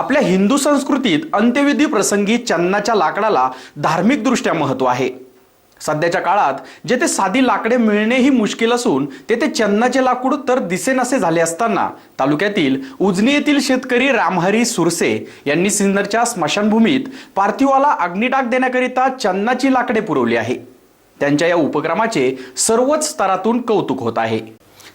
आपल्या हिंदू संस्कृतीत अंत्यविधी प्रसंगी चन्नाच्या लाकडाला धार्मिकदृष्ट्या महत्त्व आहे. सध्याच्या काळात जेथे साधी लाकडे मिळणेही मुश्किल असून तेथे चन्नाचे लाकूड तर दिसेनासे झाले असताना तालुक्यातील उजनी येथील शेतकरी रामहरी सुरसे यांनी सिन्नरच्या स्मशानभूमीत पार्थिवाला अग्निडाग देण्याकरिता चन्नाची लाकडे पुरवली आहे. त्यांच्या या उपक्रमाचे सर्वच स्तरातून कौतुक होत आहे.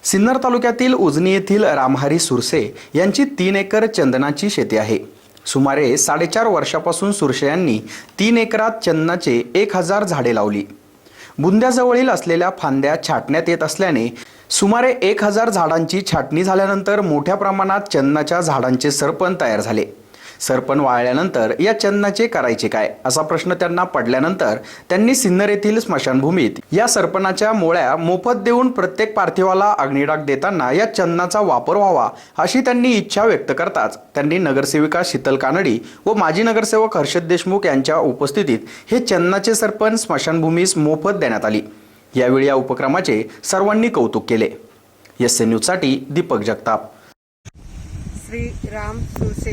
सिन्नर तालुक्यातील उजनी येथील रामहरी सुरसे यांची तीन एकर चंदनाची शेती आहे. सुमारे साडेचार वर्षापासून सुरसे यांनी तीन एकरात चंदनाचे एक हजार झाडे लावली. बुंद्याजवळील असलेल्या फांद्या छाटण्यात येत असल्याने सुमारे एक हजार झाडांची छाटणी झाल्यानंतर मोठ्या प्रमाणात चंदनाच्या झाडांचे सरपण तयार झाले. सरपण वाळल्यानंतर या चंदनाचे करायचे काय? असा प्रश्न त्यांना पडल्यानंतर त्यांनी सिन्नर येथील स्मशानभूमीत या सरपणाच्या मोळ्या मोफत देऊन प्रत्येक पार्थिवाला अग्निडाग देताना या चंदनाचा वापर व्हावा अशी त्यांनी इच्छा व्यक्त करताच त्यांनी नगरसेविका शीतल कानडी व माजी नगरसेवक हर्षद देशमुख यांच्या उपस्थितीत हे चंदनाचे सरपण स्मशानभूमीस मोफत देण्यात आली. यावेळी या उपक्रमाचे सर्वांनी कौतुक केले. एस एन न्यूजसाठी दीपक जगताप. श्री राम सुरसे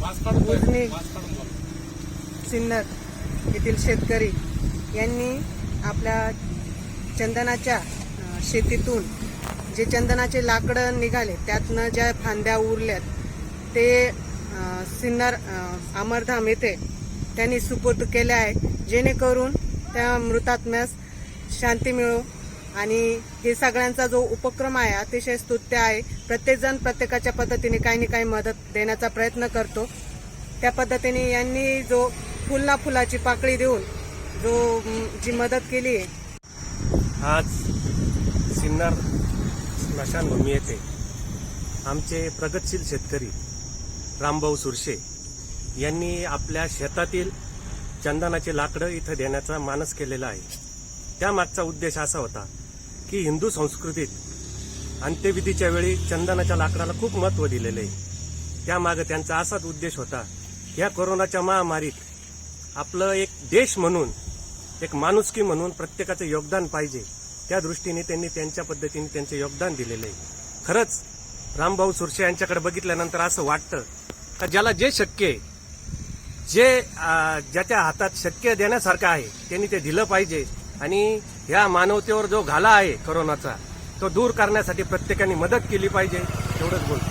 उजनी सिन्नर येथील शेतकरी यांनी आपल्या चंदनाच्या शेतीतून जे चंदनाचे लाकडं निघाले त्यातनं ज्या फांद्या उरल्यात ते सिन्नर अमरधाम येथे त्यांनी सुपूर्द केले आहे. जेणेकरून त्या मृतात्म्यास शांती मिळो. आणि हे सगळ्यांचा जो उपक्रम आहे अतिशय स्तुत्य आहे. प्रत्येकजण प्रत्येकाच्या पद्धतीने काही ना काही मदत देण्याचा प्रयत्न करतो. त्या पद्धतीने यांनी जो फुलना फुलाची पाकळी देऊन जो जी मदत केली आहे. आज सिन्नर स्मशानभूमी येथे आमचे प्रगतशील शेतकरी रामभाऊ सुरशे यांनी आपल्या शेतातील चंदनाचे लाकडं इथं देण्याचा मानस केलेला आहे. त्यामागचा उद्देश असा होता की हिंदू संस्कृतीत अंत्यविधीच्या वेळी चंदनाच्या लाकडाला खूप महत्त्व दिलेलं आहे. त्यामागं त्यांचा असाच उद्देश होता या कोरोनाच्या महामारीत आपलं एक देश म्हणून एक माणुसकी म्हणून प्रत्येकाचं योगदान पाहिजे. त्या दृष्टीने त्यांनी त्यांच्या पद्धतीने त्यांचे योगदान दिलेलं आहे. खरंच रामभाऊ सुरशे यांच्याकडे बघितल्यानंतर असं वाटतं का ज्याला जे शक्य आहे जे ज्याच्या हातात शक्य देण्यासारखं आहे त्यांनी ते दिलं पाहिजे. आणि ह्या मानवतेवर जो घाला आहे करोनाचा तो दूर करण्यासाठी प्रत्येकाने मदत केली पाहिजे एवढंच बोलतो.